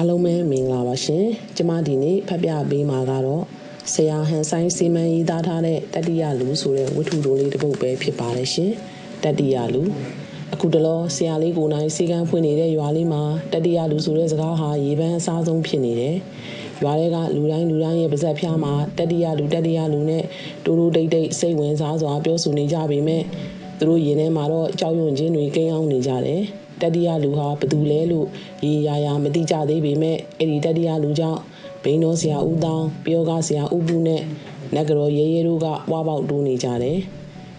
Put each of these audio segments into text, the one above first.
အားလုံးပဲမင်္ဂလာပါရှင်ကျမဒီနေ့ဖတ်ပြပေးမှာကတော့ဆရာဟန်ဆိုင်စီမံရေးသားထားတဲ့တတိယလူဆိုတဲ့ဝတ္ထုတိုလေးတစ်ပုဒ်ပဲဖြစ်ပါတယ်ရှင်တတိယလူအခုတလောဆရာလေးကိုနိုင်စီကံဖွင့်နေတဲ့ရွာလေးမှာတတိယလူဆိုတဲ့စကားဟာရေပန်းအစားဆုံးဖြစ်နေတယ်ရွာတွေကလူတိုင်းလူတိုင်းရဲ့ပါဇက်ဖျားမှာတတိယလူတတိယလူနဲ့တူတူတိတ်တိတ်စိတ်ဝင်စားစွာပြောဆိုနေကြပေမဲ့သူတို့ရင်ထဲမှာတော့ကြောက်ရွံ့ခြင်းတွေကိန်းအောင်နေကြတယ် တတိယလူဟာဘသူလဲလို့ရေရာရာမသိကြသေးပေမဲ့အဲ့ဒီတတိယလူကြောင့်ဘိန်းတော်ဆရာဦးတောင်းပြောကားဆရာဦးဘူးနဲ့နဂရောရဲရဲတို့ကပွားပေါက်တိုးနေကြတယ်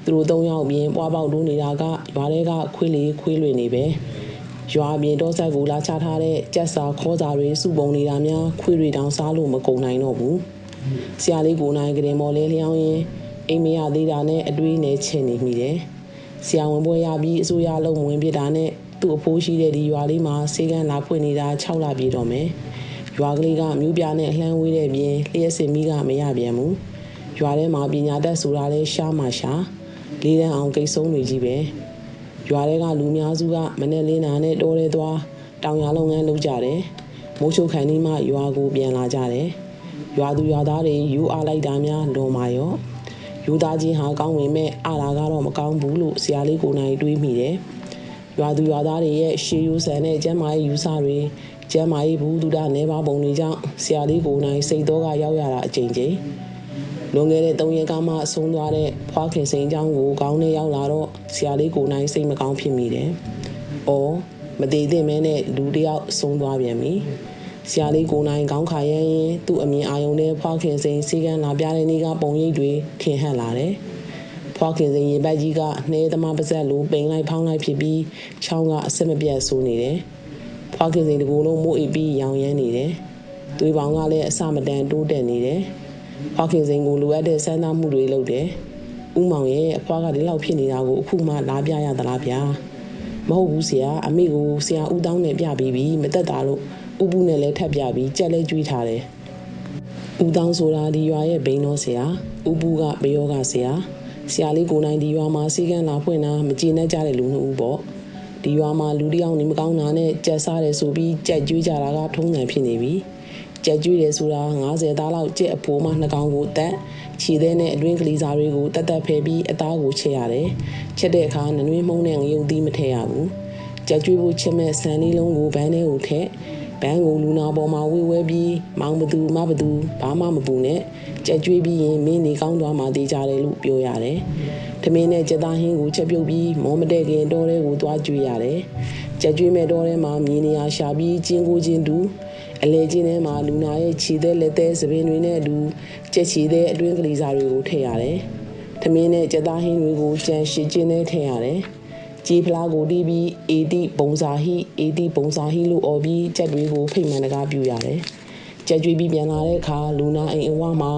သူတို့သုံးယောက်ပြင်ပွားပေါက်တိုးနေတာကရွာတွေကခွေးလေးခွေးလွင်နေပဲရွာပြင်တော့ဆက်ကိုလာချထားတဲ့ကြက်စာခေါ်စာတွေစုပုံနေတာများခွေးတွေတောင်စားလို့မကုန်နိုင်တော့ဘူးဆရာလေးကိုနိုင်ကလေးမော်လဲလျောင်းရင်အိမ်မရသေးတာနဲ့အတွေးနဲ့ချင်နေမိတယ်ဆရာဝန်ပွဲရပြီးအစိုးရလုံးဝင်ပြတာနဲ့ သူ့အဖိုးရှိတဲ့ဒီရွာလေးမှာစေကန်းလာဖွင့်နေတာ6လပြည့်တော့မယ်ရွာကလေးကမြို့ပြနဲ့အလှမ်းဝေးတဲ့ပြင်လျှက်စင်မီးကမရပြန်ဘူးရွာထဲမှာပညာတတ်ဆိုတာလဲရှားမှရှားလေးတန်းအောင်ကိတ်ဆုံးတွေကြီးပဲရွာထဲကလူများစုကမနဲ့လင်းနာနဲ့တိုးရဲသွားတောင်ရလုပ်ငန်းလုပ်ကြတယ်မိုးချုပ်ခိုင်နေမှရွာကိုပြန်လာကြတယ်ရွာသူရွာသားတွေယူအားလိုက်တာများလွန်မာရောယူသားချင်းဟာကောင်းဝင်မဲ့အာလာကတော့မကောင်းဘူးလို့ဆရာလေးကိုနိုင်တွေးမိတယ် ရွာသူရွာသားတွေရဲ့ရှေးရိုးစံနဲ့ကျမ်းမာရေးယူဆတွေကျမ်းမာရေးဘူးဒုဒနေပါပုံတွေကြောင့်ဆရာလေးကိုနိုင်စိတ်တော်ကရောက်ရတာအချိန်ချင်းလွန်ခဲ့တဲ့၃ရက်ကမှဆုံးသွားတဲ့ဖွားခင်စိန်အကြောင်းကိုကောင်းနဲ့ရောက်လာတော့ဆရာလေးကိုနိုင်စိတ်မကောင်းဖြစ်မိတယ်။အော်မတည်သင့်မဲနဲ့လူတယောက်ဆုံးသွားပြန်ပြီ။ဆရာလေးကိုနိုင်ကောင်းခါရရင်သူ့အမြင်အာရုံနဲ့ဖွားခင်စိန်စီကံလာပြတဲ့နေ့ကပုံရိပ်တွေခင်ဟပ်လာတယ်။ ဖွားခင်စိန်ရင်ဘက်ကြီးကနှဲသမားပါဇက်လိုပိန်လိုက်ဖောင်းလိုက်ဖြစ်ပြီးချောင်းကအဆက်မပြတ်ဆိုးနေတယ်။ဖွားခင်စိန်တကူလုံးမိုးအိပ်ပြီးရောင်ရမ်းနေတယ်။သွေးပေါင်ကလည်းအစမတန်တိုးတက်နေတယ်။ဖွားခင်စိန်ကိုလိုအပ်တဲ့စမ်းသပ်မှုတွေလုပ်တယ်။ဦးမောင်ရဲ့အဖွားကဒီလောက်ဖြစ်နေတာကိုအခုမှလာပြရသလားဗျာ။မဟုတ်ဘူးဆရာအမေကိုဆရာဦးတောင်းနဲ့ပြပြီးပြီမသက်တာလို့ဥပုနဲ့လည်းထပ်ပြပြီးကြက်လဲကျွေးထားတယ်။ဦးတောင်းဆိုတာဒီရွာရဲ့ဘိန်းတော်ဆရာဥပုကဘယောကဆရာ ဆရာလေးကိုနိုင်ဒီရွာမှာစီကန်းလာဖွင့်တာမကြည်နဲ့ကြတဲ့လူနှစ်ဦးပေါ့။ဒီရွာမှာလူတယောက်နေမကောင်းတာနဲ့ကြက်စားတယ်ဆိုပြီးကြက်ကျွေးကြတာကထုံးစံဖြစ်နေပြီ။ကြက်ကျွေးတယ်ဆိုတာ90သားလောက်ကြက်အဖိုးမှနှကောင်ကိုတက်ခြေသေးနဲ့အတွင်းကလေးစားတွေကိုတတ်တတ်ဖယ်ပြီးအသားကိုချက်ရတယ်။ချက်တဲ့အခါနနွေးမှုန့်နဲ့ငရုတ်သီးမထည့်ရဘူး။ကြက်ကျွေးဖို့ချက်မဲ့ဆန်လေးလုံးကိုဘန်းထဲကိုထည့် ဘန်းကိုလူနာပေါ်မှာဝေဝဲပြီးမောင်ဘသူမဘသူဘာမှမပူနဲ့ကြက်ကျွေးပြီးရင်မင်းနေကောင်းသွားမှတေးကြတယ်လို့ပြောရတယ်။ထမင်းနဲ့ကြက်သားဟင်းကိုချက်ပြုတ်ပြီးမောမတဲ့ခင်တောထဲကိုသွားကျွေးရတယ်။ကြက်ကျွေးမဲ့တောထဲမှာမြေနေရာရှာပြီးကျင်းကိုချင်းတူအလဲချင်းထဲမှာလူနာရဲ့ခြေသေးလက်သေးစပင်းတွေနဲ့အတူကြက်ခြေသေးအတွင်းကလေးစားတွေကိုထည့်ရတယ်။ထမင်းနဲ့ကြက်သားဟင်းတွေကိုကြံရှိချင်းနဲ့ထည့်ရတယ်။ ကြီးဖလားကိုတီးပြီးအေတီပုံစာဟိအေတီပုံစာဟိလို့អော်ပြီးကြက်တွေကိုဖိတ်မှန်တကားပြူရတယ်။ကြက်ကြွေးပြီးပြန်လာတဲ့အခါလူနာအိမ်အဝမှာ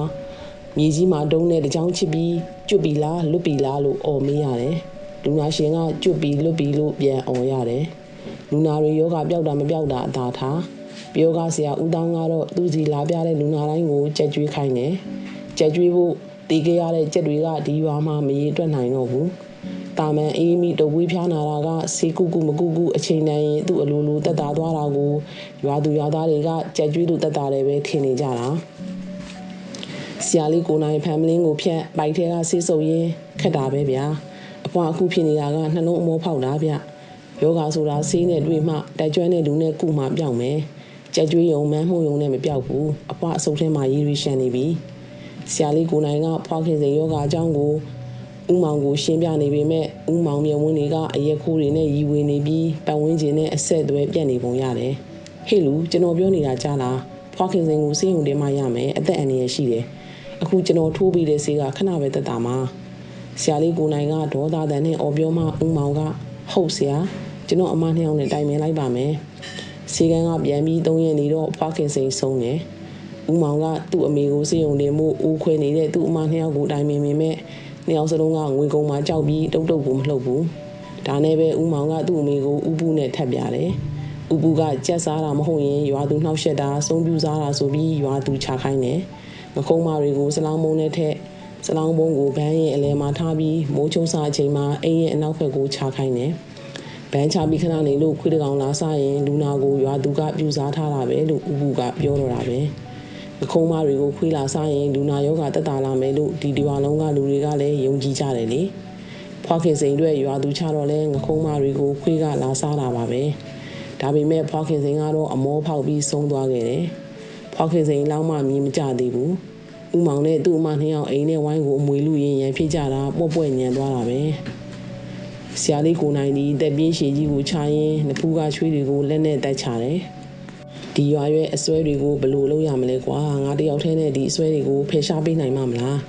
မြေကြီးမှာတုံးတဲ့တကြောင်ချစ်ပြီးကျွတ်ပြီလားလွတ်ပြီလားလို့អော်မေးရတယ်။လူနာရှင်ကကျွတ်ပြီလွတ်ပြီလို့ပြန်អော်ရတယ်။လူနာတွေယောဂပျောက်တာမပျောက်တာအသာထား။ပြောကားဆရာဦးတောင်းကတော့သူစီလာပြတဲ့လူနာတိုင်းကိုကြက်ကြွေးခိုင်းတယ်။ကြက်ကြွေးဖို့တီးခဲ့ရတဲ့ကြက်တွေကဒီရွာမှာမရေတွက်နိုင်တော့ဘူး။ တာမန်အေးမိတဝေးဖျားနာတာကစေကုကုမကုကုအချိန်တန်ရင်သူ့အလိုလိုတက်တာသွားတာကိုရွာသူရွာသားတွေကကြက်ကြွေးလို့တက်တာတယ်ပဲထင်နေကြတာ။ဆရာလေးကိုနိုင်ဖမ်မလင်းကိုဖြတ်ပိုက်ထဲကဆေးစုပ်ရင်းခက်တာပဲဗျာ။အဖွာအခုဖြစ်နေတာကနှလုံးအမောဖောက်တာဗျ။ယောဂါဆိုတာဆေးနဲ့တွေ့မှတိုက်ကျွမ်းတဲ့လူနဲ့ကုမှပြောင်းမယ်။ကြက်ကျွေးယုံမန်းမှုယုံနဲ့မပြောက်ဘူးအဖွားအစုပ်ထဲမှာရည်ရွယ်ရှန်နေပြီဆရာလေးကိုနိုင်ကဖွားခင်စိန်ယောဂအကြောင်းကို ဥမောင်ကိုရှင်းပြနေပေမဲ့ဥမောင်မြဝင်းတွေကအရက်ခိုးတွေနဲ့ရီဝေနေပြီးပတ်ဝန်းကျင်နဲ့အဆက်အသွယ်ပြတ်နေပုံရတယ်ဟေ့လူကျွန်တော်ပြောနေတာကြားလားဖွားခင်စိန်ကိုစေးုံတင်မှရမယ်အသက်အန္တရာယ်ရှိတယ်အခုကျွန်တော်ထိုးပြီးတဲ့ဆေးကခဏပဲတက်တာမှာဆရာလေးကိုနိုင်ကဒေါသတန်နဲ့အော်ပြောမှဥမောင်ကဟုတ်ဆရာကျွန်တော်အမနှစ်ယောက်နဲ့တိုင်ပင်လိုက်ပါမယ်စီကန်းကပြန်ပြီးသုံးရက်နေတော့ဖွားခင်စိန်ဆုံးတယ်။ဦးမောင်ကသူ့အမေကိုစေယုံတင်မှုဦးခွဲနေတဲ့သူ့အမနှစ်ယောက်ကိုတိုင်ပင်ပေမဲ့ နှစ်ယောက်စလုံးကငွေကုန်မှကြောက်ပြီးတုတ်တုတ်ကိုမလှုပ်ဘူး။ဒါနဲ့ပဲဦးမောင်ကသူ့အမေကိုဦးပူနဲ့ထပ်ပြတယ်။ဦးပူကကြက်စားတာမဟုတ်ရင်ရွာသူနှောက်ရှက်တာဆုံးပြူစားတာဆိုပြီးရွာသူချခိုင်းတယ်။ငကုံးမတွေကိုစလောင်းမုံနဲ့ထက်စလောင်းပုံးကိုဘန်းရဲ့အလဲမှာထားပြီးမိုးချုံစားအချိန်မှာအိမ်ရဲ့အနောက်ဘက်ကိုချခိုင်းတယ်။ညဘန်းချပြီးခဏနေလို့ခွေးတကောင်လာစားရင်လူနာကိုရွာသူကပြူစားထားတာပဲလို့ဥပုကပြောတော့တာပဲအ ခုံးမတွေကိုခွေးလာစားရင်လူနာယောဂတက်တာလာမယ်လို့ဒီဒီဝါလုံးကလူတွေကလည်းယုံကြည်ကြတယ်လေဖွားခင်စိန်အတွက်ရွာသူချတော့လဲငခုံးမတွေကိုခွေးကလာစားတာပါပဲဒါပေမဲ့ဖွားခင်စိန်ကတော့အမောဖောက်ပြီးဆုံးသွားခဲ့တယ်ဖွားခင်စိန်လောက်မှမြင်မကြသေးဘူးဥမောင်နဲ့သူ့အမနှစ်ယောက်အိမ်နဲ့ဝိုင်းကိုအမွေလူရင်ရန်ဖြစ်ကြတာပေါ့ပွက်ညံသွားတာပဲဆရာလေးကိုနိုင်ဒီတက်ပြင်းရှည်ကြီးကိုချရင်နဖူးကချွေးတွေကိုလက်နဲ့တိုက်ချတယ် ဒီရွာရွယ်အစွဲတွေကိုဘယ်လိုလုပ်ရမလဲကွာငါတယောက်တည်းနဲ့ဒီအစွဲတွေကိုဖယ်ရှားပေးနိုင်မှာမလား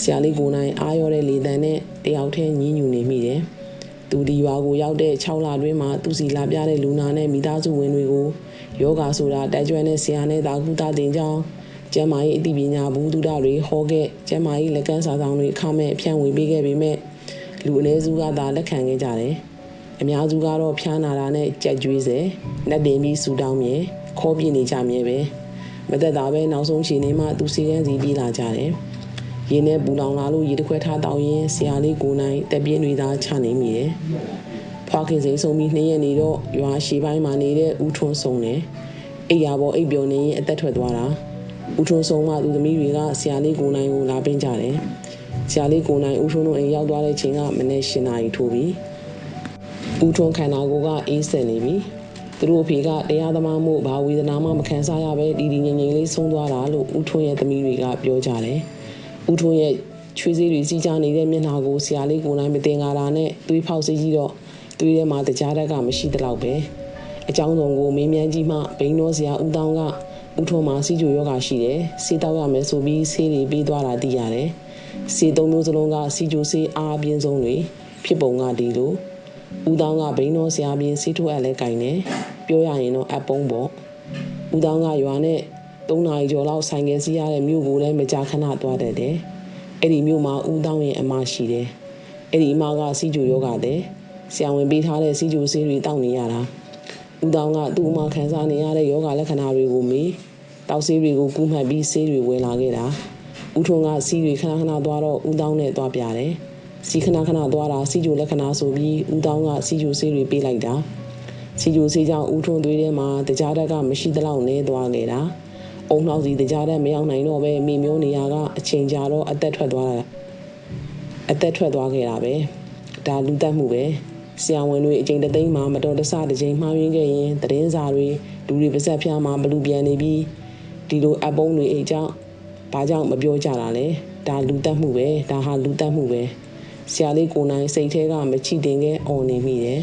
ဆရာလေးကိုနိုင်အားရောတဲ့လေတံနဲ့တယောက်တည်းညင်းညူနေမိတယ်သူဒီရွာကိုရောက်တဲ့6လတွင်းမှာသူစီလာပြတဲ့လူနာနဲ့မိသားစုဝင်တွေကိုယောဂါဆိုတာတိုက်ကျွမ်းတဲ့ဆရာနဲ့တာကူတာတင်ကြောင်းကျမ်းမာရေးအသိပညာဘူးတုဒတွေဟောခဲ့ကျမ်းမာရေးလက်ကမ်းစာဆောင်တွေအခမဲ့ဖြန့်ဝေပေးခဲ့ပေမဲ့လူအနည်းစုကသာလက်ခံခဲ့ကြတယ်။အများစုကတော့ဖျားနာတာနဲ့ကြက်ကြွေးစေ၊လက်တင်ပြီးဆူတောင်းမြဲ ခေါ်ပြနေကြမြဲပဲ။မသက်တာပဲနောက်ဆုံးချိန်နေမှသူစီကန်းစီပြေးလာကြတယ်။ရင်းနဲ့ပူလောင်လာလို့ရေတခွဲထားတောင်းရင်ဆရာလေးကိုနိုင်တက်ပြင်းတွေသာချနေမိတယ်။ဖွာခင်စိန်ဆုံးပြီးနှစ်ရက်နေတော့ရွာရှိပိုင်းမှာနေတဲ့ဦးထွန်းဆုံးတယ်။အိယာပေါ်အိပ်ပျော်နေရင်အသက်ထွက်သွားတာ။ဦးထွန်းဆုံးမှသူသမီးတွေကဆရာလေးကိုနိုင်ကိုလာပင်းကြတယ်။ဆရာလေးကိုနိုင်ဦးထွန်းတို့အိမ်ရောက်သွားတဲ့ချိန်ကမနေ့၈နာရီထိုးပြီဦးထွန်းခန္ဓာကိုယ်ကအေးစင်နေပြီ သူတို့အဖေကတရားသမားမှုဘာဝေဒနာမှမခံစားရပဲဒီဒီငြိမ်ငြိမ်လေးဆုံးသွားတာလို့ဦးထွန်းရဲ့သမီးတွေကပြောကြတယ်ဦးထွန်းရဲ့ချွေးစည်းတွေစီးကြနေတဲ့မျက်နှာကိုဆရာလေးကိုနိုင်မတင်ကားတာနဲ့သွေးဖောက်စီးကြီးတော့သွေးထဲမှာတကြားတက်ကမရှိတလောက်ပဲအကြောင်းစုံကိုမင်းမြန်းကြီးမှဘိန်းတော်ဆရာဦးတောင်းကဦးထွန်းမှာစီးကြိုယောဂရှိတယ်စေးတောက်ရမယ်ဆိုပြီးဆေးတွေပေးသွားတာသိရတယ်စီသုံးမျိုးစလုံးကစီဂျိုဆေးအားအပြင်းဆုံးတွေဖြစ်ပုံကဒီလို ဦးတောင်းကဘိန်းတော်ဆရာပြင်းစီထိုးအပ်လဲကင်တယ်ပြောရရင်တော့အပုံးပေါ့ဦးတောင်းကရွာနဲ့၃နာရီကျော်လောက်ဆိုင်ကယ်စီးရတဲ့မြို့ကိုလည်းမကြာခဏသွားတတ်တယ်အဲ့ဒီမြို့မှာဦးတောင်းရဲ့အမရှိတယ်အဲ့ဒီအမကစီဂျိုယောဂတဲ့ဆရာဝန်ပေးထားတဲ့စီဂျိုဆေးတွေတောက်နေရတာဦးတောင်းကသူ့အမခံစားနေရတဲ့ယောဂလက္ခဏာတွေကိုမေးတောက်ဆေးတွေကိုကူးမှတ်ပြီးဆေးတွေဝယ်လာခဲ့တာဦးထွန်းကစီးတွေခဏခဏသွားတော့ဦးတောင်းနဲ့သွားပြတယ် စီခဏခဏသွားတာစီဂျိုလက္ခဏာဆိုပြီးဦးတောင်းကစီဂျိုဆေးတွေပေးလိုက်တာစီဂျိုဆေးကြောင့်ဦးထွန်းသွေးထဲမှာတကြားတက်ကမရှိသလောက်နဲသွားခဲ့တာအုံနှောက်စီတကြားတက်မရောက်နိုင်တော့ပဲမိမျိုးနေရကအချိန်ကြာတော့အသက်ထွက်သွားတာအသက်ထွက်သွားခဲ့တာပဲဒါလူတက်မှုပဲဆရာဝန်တွေအချိန်တသိန်းမှာမတော်တဆတစ်ချိန်မှားယွင်းခဲ့ရင်သတင်းစာတွေလူတွေပါဆက်ဖျားမှာဘလူပြန်နေပြီးဒီလိုအပုံးတွေအိတ်ကြောင့်ဘာကြောင့်မပြောကြတာလဲဒါလူတက်မှုပဲဒါဟာလူတက်မှုပဲ ဆရာလေးကိုနိုင်စိတ်ထဲကမချီတင်ခဲ့အော်နေမိတယ်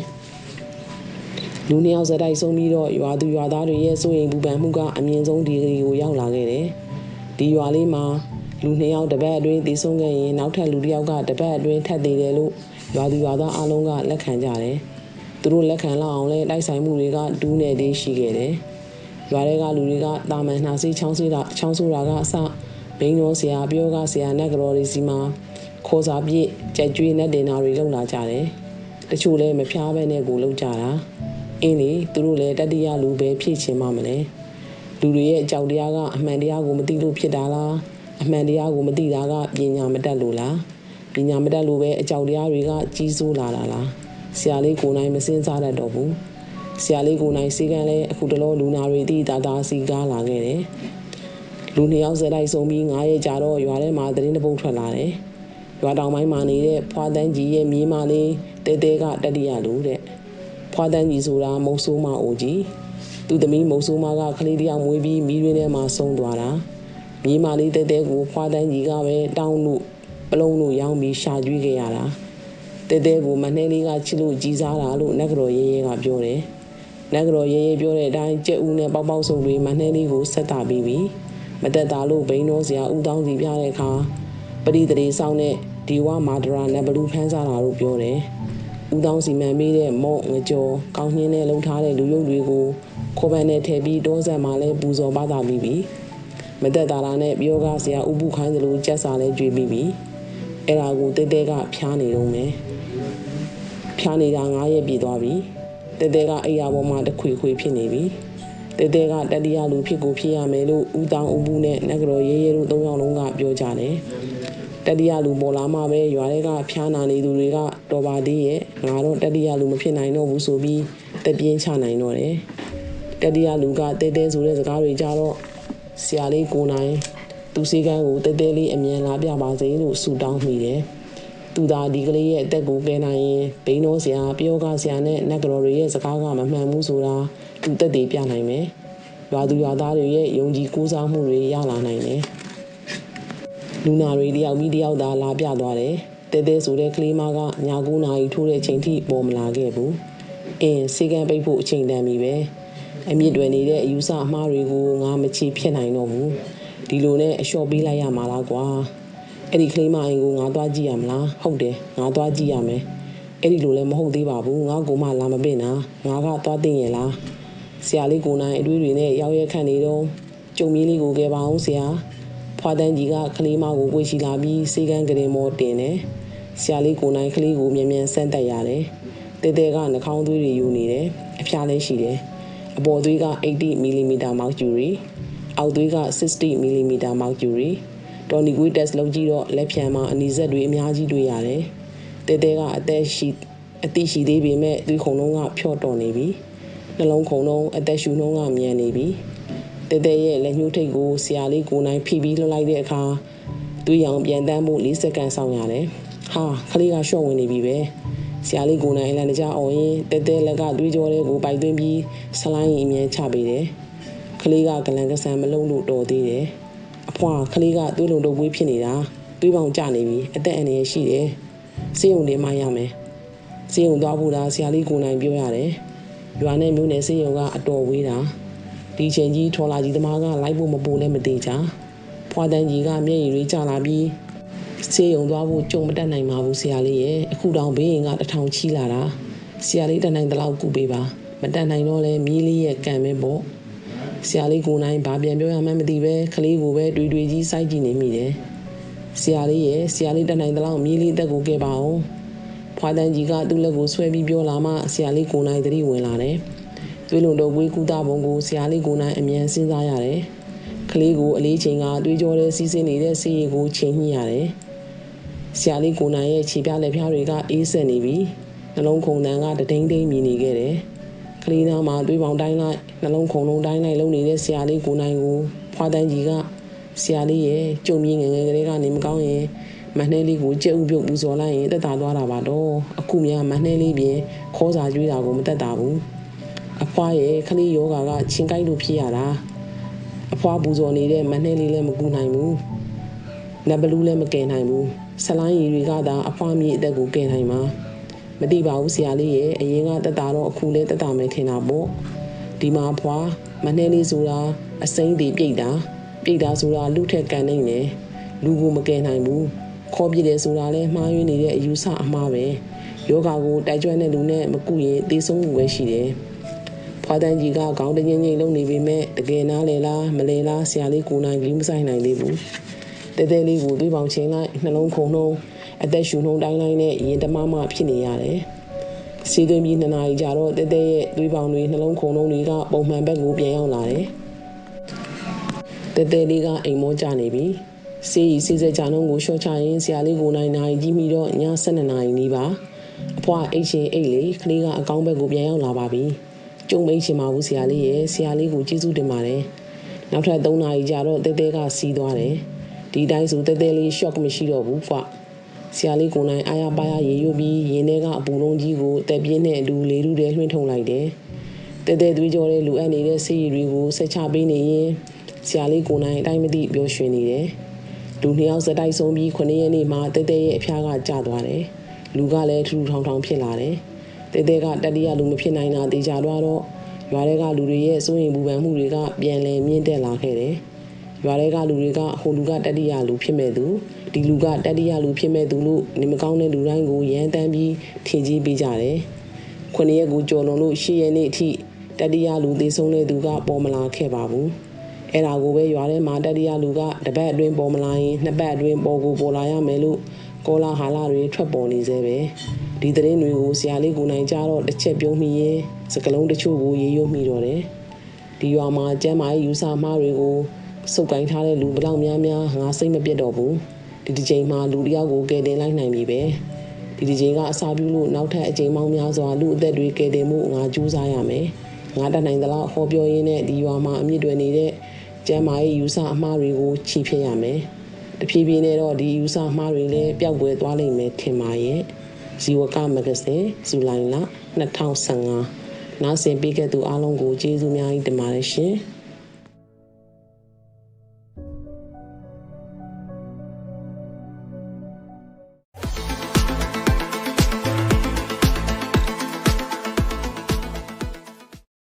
လူနှစ်ယောက်စတိုက်ဆုံးပြီးတော့ရွာသူရွာသားတွေရဲ့စိုးရိမ်ပူပန်မှုကအမြင့်ဆုံးဒီဂရီကိုရောက်လာခဲ့တယ်ဒီရွာလေးမှာလူနှစ်ယောက်တပတ်အတွင်းတည်ဆုံးခဲ့ရင်နောက်ထပ်လူတစ်ယောက်ကတပတ်အတွင်းထပ်သေးတယ်လို့ရွာသူရွာသားအလုံးကလက်ခံကြတယ်သူတို့လက်ခံလောက်အောင်လဲတိုက်ဆိုင်မှုတွေကဒူးနယ်သေးရှိခဲ့တယ်ရွာတွေကလူတွေကတာမန်နှာစေးချောင်းစေးတာချောင်းဆိုးတာကအစဘိန်းတော်ဆရာပြောကဆရာနတ်ကတော်တွေစီမှာ ခေါ်စာပြည့်ကြက်ကြွေးနဲ့တင်တာတွေလုပ်လာကြတယ်။တချို့လည်းမဖျားဘဲနဲ့ကိုလုပ်ကြတာ။အင်းလေသူတို့လည်းတတိယလူပဲဖြစ်ချင်မှမလဲ။လူတွေရဲ့အကြောက်တရားကအမှန်တရားကိုမသိလို့ဖြစ်တာလား။အမှန်တရားကိုမသိတာကပညာမတတ်လို့လား။ပညာမတတ်လို့ပဲအကြောက်တရားတွေကကြီးစိုးလာတာလား။ဆရာလေးကိုနိုင်မစင်စားတတ်တော့ဘူး။ဆရာလေးကိုနိုင်စီကံလဲအခုတလောလူနာတွေတိတာတာစီကားလာခဲ့တယ်။လူနှစ်ယောက်စလိုက်ဆုံးပြီး9ရက်ကြာတော့ရွာထဲမှာသတင်းတပုတ်ထွက်လာတယ်။ ရွာတောင်ပိုင်းမှာနေတဲ့ဖွာတန်းကြီးရဲ့မြေးမလေးတဲတဲကတတိယလူတဲ့။ဖွာတန်းကြီးဆိုတာမုံဆိုးမအိုကြီး။သူ့သမီးမုံဆိုးမကကလေးတယောက်မွေးပြီးမိရင်းထဲမှာဆုံးသွားတာ။မြေးမလေးတဲတဲကိုဖွာတန်းကြီးကပဲတောင်းလို့ပလုံးလို့ရောင်းပြီးရှာကျွေးခဲ့ရတာ။တဲတဲကိုမနှဲလေးကချစ်လို့ကြီးစားတာလို့နက်ကြော်ရဲရဲကပြောတယ်။နက်ကြော်ရဲရဲပြောတဲ့အတိုင်းကြက်ဦးနဲ့ပေါက်ပေါက်စုံတွေမနှဲလေးကိုဆက်တာပြီးပြီ။မတက်တာလို့ဘိန်းတော်စရာဦးတောင်းစီပြတဲ့အခါပရိသေဆောင်တဲ့ ဒီဝမာဒရာနဲ့ဘလူးဖန်းစားတာလို့ပြောတယ်။ဦးတောင်းစီမံပေးတဲ့မုံငကြောကောင်းနှင်းနဲ့လှုပ်ထားတဲ့လူရုပ်တွေကိုခေါ်ပန်နဲ့ထည့်ပြီးတောဆက်မှာလဲပူဇော်ပါတာပြီးပြီ။မတက်တာလာနဲ့ပြောကားစရာဥပုခိုင်းသလိုကြက်စာလဲကြွေးပြီးပြီ။အဲ့ဒါကိုတဲတဲကဖျားနေတော့မယ်။ဖျားနေတာ9ရက်ပြည့်သွားပြီ။တဲတဲကအိယာပေါ်မှာတခွေခွေဖြစ်နေပြီ။တဲတဲကတတိယလူဖြစ်ကိုဖြစ်ရမယ်လို့ဦးတောင်ဦးဘူးနဲ့နဂရောရဲရဲတို့သုံးယောက်လုံးကပြောကြတယ်။ တတိယလူပေါ်လာမှပဲရွာတွေကဖျားနာနေသူတွေကတော်ပါသေးရဲ့ငါတော့တတိယလူမဖြစ်နိုင်တော့ဘူးဆိုပြီးတက်ပြင်းချနိုင်တော့တယ်တတိယလူကတဲတဲဆိုတဲ့စကားတွေကြတော့ဆရာလေးကိုနိုင်သူစည်းကမ်းကိုတဲတဲလေးအမြန်လာပြပါစေလို့ဆုတောင်းမိတယ်သူသာဒီကလေးရဲ့အသက်ကိုကဲနိုင်ရင်ဘိန်းတော်ဆရာပြောကဆရာနဲ့နတ်ကတော်တွေရဲ့စကားကမမှန်ဘူးဆိုတာသူတက်တည်ပြနိုင်မယ်ရွာသူရွာသားတွေရဲ့ယုံကြည်ကိုးစားမှုတွေရလာနိုင်တယ် လူနာတွေတယောက်ပြီးတယောက်သာလာပြသွားတယ်တဲတဲဆိုတဲ့ကလေးမကညာ9နာရီထိုးတဲ့ချိန်ထိပေါ်မလာခဲ့ဘူးအင်းစေကံပိတ်ဖို့အချိန်တန်ပြီပဲအမြင့်တွင်နေတဲ့အယူဆအမှားတွေကိုငါမချီဖြစ်နိုင်တော့ဘူးဒီလိုနဲ့အလျှော့ပေးလိုက်ရမှာလားကွာအဲ့ဒီကလေးမအိမ်ကိုငါသွားကြည့်ရမလားဟုတ်တယ်ငါသွားကြည့်ရမယ်အဲ့ဒီလိုလည်းမဟုတ်သေးပါဘူးငါကိုမှလာမပင့်တာငါကသွားသိရင်လားဆရာလေးကိုနိုင်အတွေးတွေနဲ့ရောက်ရက်ခန့်နေတော့ကျုံမီးလေးကိုကဲပါအောင်ဆရာ ဖွာတန်းကြီးကကလေးမကိုကိုရှိလာပြီးစေကန်းကလေးမောတင်တယ်ဆရာလေးကိုနိုင်ကလေးကိုမြန်မြန်ဆန်းတက်ရတယ်တဲတဲကနှာခေါင်းသွေးတွေယူနေတယ်အဖျားလည်းရှိတယ်အပေါ်သွေးက80 mm mercury အောက်သွေးက60 mm mercury တော်နီကွေးတက်လုပ်ကြည့်တော့လက်ဖြံမှာအနီစက်တွေအများကြီးတွေ့ရတယ်တဲတဲကအသက်ရှိအသိရှိသေးပေမဲ့သွေးခုံလုံးကဖြော့တော်နေပြီနှလုံးခုံလုံးအသက်ရှူနှုံးကမြန်နေပြီ တဲတဲရဲ့လက်ညှိုးထိပ်ကိုဆရာလေးကိုနိုင်ဖိပြီးလှလိုက်တဲ့အခါသွေးရောင်ပြန်တန်းမှု၄စက္ကန့်ဆောင်ရတယ်ဟာခလေးကရှော့ဝင်နေပြီပဲဆရာလေးကိုနိုင်အလန်တကြအောင်ရင်တဲတဲလက်ကသွေးကြောလေးကိုပိုက်သွင်းပြီးဆလိုင်းရင်အမြန်ချပေးတယ်ကလေးကဂလန်ကဆန်မလုံးလို့တော်သေးတယ်အဖွာကလေးကသွေးလုံတုပ်ပွေးဖြစ်နေတာသွေးပေါင်ကျနေပြီအသက်အန္တရာယ်ရှိတယ်စေယုံနေမှရမယ်စေယုံသွားဖို့ဒါဆရာလေးကိုနိုင်ပြောရတယ်ရွာနဲ့မြို့နယ်စေယုံကအတော်ဝေးတာ ဒီချိန်ကြီးထော်လာကြီးသမားကလိုက်ဖို့မပိုလည်းမသေးချာဖွာတန်းကြီးကမျက်ရည်တွေကျလာပြီးစေယုံသွားဖို့ကြုံမတက်နိုင်ပါဘူးဆရာလေးရဲ့အခုတောင်ဘေးရင်ကတထောင်ချီလာတာဆရာလေးတနိုင်တလောက်ကုပေးပါမတက်နိုင်တော့လဲမြီးလေးရဲ့ကံပဲပေါ့ဆရာလေးကိုနိုင်ဘာပြန်ပြောရမှန်းမသိပဲခလေးကိုပဲတွေ့တွေ့ကြီးစိုက်ကြည့်နေမိတယ်ဆရာလေးရဲ့ဆရာလေးတနိုင်တလောက်မြီးလေးတက်ကိုကဲပါအောင်ဖွာတန်းကြီးကသူ့လက်ကိုဆွဲပြီးပြောလာမှဆရာလေးကိုနိုင်သတိဝင်လာတယ် သွေးလုံတော့ဝေးကူတာဘုံကိုဆရာလေးကိုနိုင်အမြန်စဉ်းစားရတယ်ကလေးကိုအလေးချိန်ကတွေးကြောတဲ့စီးစင်းနေတဲ့စီးရီကိုချိန်ညှိရတယ်ဆရာလေးကိုနိုင်ရဲ့ခြေပြလက်ဖျားတွေကအေးဆက်နေပြီနှလုံးခုန်တန်းကတဒိန်းဒိန်းမြည်နေခဲ့တယ်ကလေးသားမှာတွေးပေါင်တိုင်းလိုက်နှလုံးခုန်လုံးတိုင်းလိုက်လုံနေတဲ့ဆရာလေးကိုနိုင်ကိုဖွာတန်းကြီးကဆရာလေးရဲ့ကြုံမြင့်ငယ်ငယ်ကလေးကနေမကောင်းရင်မနှဲလေးကိုကြက်ဥပြုတ်ပူဇော်လိုက်ရင်တက်တာသွားတာပါတော့အခုများမနှဲလေးပြင်ခေါ်စာကျွေးတာကိုမတက်တာဘူး အဖွားရဲ့ခလေးယောဂါကချင်းကိုက်လို့ဖြစ်ရတာအဖွားပူဇော်နေတဲ့မနှဲလေးလည်းမကူနိုင်ဘူးနဘလူးလည်းမကယ်နိုင်ဘူးဆလိုင်းရီတွေကသာအဖွားမြေအသက်ကိုကယ်နိုင်မှာမသိပါဘူးဆရာလေးရဲ့အရင်ကတက်တာတော့အခုလဲတက်တာမယ်ထင်တာပေါ့ဒီမှာဖွာမနှဲလေးဆိုတာအစိမ့်တည်ပြိတ်တာပြိတ်တာဆိုတာလူထက်ကန်နေတယ်လူကိုမကယ်နိုင်ဘူးခေါ်ပြတယ်ဆိုတာလဲမှားယွင်းနေတဲ့အယူဆအမှားပဲယောဂါကိုတိုက်ကျွမ်းတဲ့လူနဲ့မကူရင်သေဆုံးမှုပဲရှိတယ် ဖွာတန်းကြီးကခေါင်းတငိမ့်ငိမ့်လုံးနေပေမဲ့တကယ်နားလေလားမလဲလားဆရာလေးကိုနိုင်ကြီးမဆိုင်နိုင်သေးဘူးတဲတဲလေးကိုသွေးပေါင်ချင်းလိုက်နှလုံးခုန်နှုံးအသက်ရှူနှုံးတိုင်းတိုင်းနဲ့ရင်တမမဖြစ်နေရတယ်စီးသွင်းပြီးနှစ်နာရီကြာတော့တဲတဲရဲ့သွေးပေါင်တွေနှလုံးခုန်နှုံးတွေကပုံမှန်ဘက်ကိုပြန်ရောက်လာတယ်တဲတဲလေးကအိမ်မောကျနေပြီစေးရီစေးစက်ကြနှုံးကိုရှော့ချရင်ဆရာလေးကိုနိုင်နိုင်ကြီးမိတော့ည7နာရီနီးပါအဖွားအိတ်ရှင်အိတ်လေးကလေးကအကောင်းဘက်ကိုပြန်ရောက်လာပါပြီ ကျုံမိတ်ရှင်ပါဘူးဆရာလေးရဲ့ဆရာလေးကိုကျေးဇူးတင်ပါတယ်နောက်ထပ်3နာရီကြာတော့တဲတဲကစီးသွားတယ်ဒီတိုင်းဆိုတဲတဲလေး shock မရှိတော့ဘူးဖွာဆရာလေးကိုနိုင်အားရပါရရေရွပြီးရင်ထဲကအပူလုံးကြီးကိုတက်ပြင်းနဲ့အတူလေထုထဲလွှင့်ထုံလိုက်တယ်တဲတဲသွေးကြောတဲ့လူအပ်နေတဲ့ဆေးရည်တွေကိုဆက်ချပေးနေရင်ဆရာလေးကိုနိုင်အတိုင်းမသိပျော်ရွှင်နေတယ်လူနှစ်ယောက်စတိုက်ဆုံးပြီး9ရက်နေ့မှာတဲတဲရဲ့အဖျားကကျသွားတယ်လူကလည်းထူထူထောင်ထောင်ဖြစ်လာတယ် တဲတဲကတတိယလူမဖြစ်နိုင်တာတေချာတော့ရွာတွေကလူတွေရဲ့စိုးရိမ်ပူပန်မှုတွေကပြန်လည်မြင့်တက်လာခဲ့တယ်ရွာတွေကလူတွေကဟိုလူကတတိယလူဖြစ်မဲ့သူဒီလူကတတိယလူဖြစ်မဲ့သူလို့နေမကောင်းတဲ့လူတိုင်းကိုရန်တမ်းပြီးထင်ကြီးပေးကြတယ်ခုနှစ်ရက်ကိုကြော်လွန်လို့ရှစ်ရက်နေ့အထိတတိယလူသေဆုံးတဲ့သူကပေါ်မလာခဲ့ပါဘူးအဲ့ဒါကိုပဲရွာထဲမှာတတိယလူကတပတ်အတွင်းပေါ်မလာရင်နှစ်ပတ်အတွင်းပေါ်ကိုပေါ်လာရမယ်လို့ ကောလာဟာလာတွေထွက်ပေါ်နေသေးပဲဒီသတင်းတွေကိုဆရာလေးကိုနိုင်ကြတော့တစ်ချက်ပြုံးမိရင်စကလုံးတချို့ကိုရေရွတ်မိတော့တယ်ဒီရွာမှာကျမ်းမာရေးယူဆမှားတွေကိုစုပ်ကိုင်းထားတဲ့လူဘလောက်များများငါစိတ်မပြတ်တော့ဘူးဒီဒီချိန်မှာလူတစ်ယောက်ကိုကယ်တင်လိုက်နိုင်ပြီပဲဒီဒီချိန်ကအစာပြုလို့နောက်ထပ်အချိန်မောင်းများစွာလူအသက်တွေကယ်တင်မှုငါကြိုးစားရမယ်ငါတတ်နိုင်သလောက်ဟောပြောရင်းနဲ့ဒီရွာမှာအမြင့်တွေနေတဲ့ကျမ်းမာရေးယူဆအမှားတွေကိုချီဖြစ်ရမယ် တဖြည်းဖြည်းနဲ့တော့ဒီယူဆအမှားတွေလည်းပျောက်ကွယ်သွားလိမ့်မယ်ထင်ပါရဲ့ဇီဝကမဂ္ဂဇင်းဇူလိုင်လ2015နားဆင်ပေးခဲ့သူအားလုံးကိုကျေးဇူးများကြီးတင်ပါတယ်ရှင်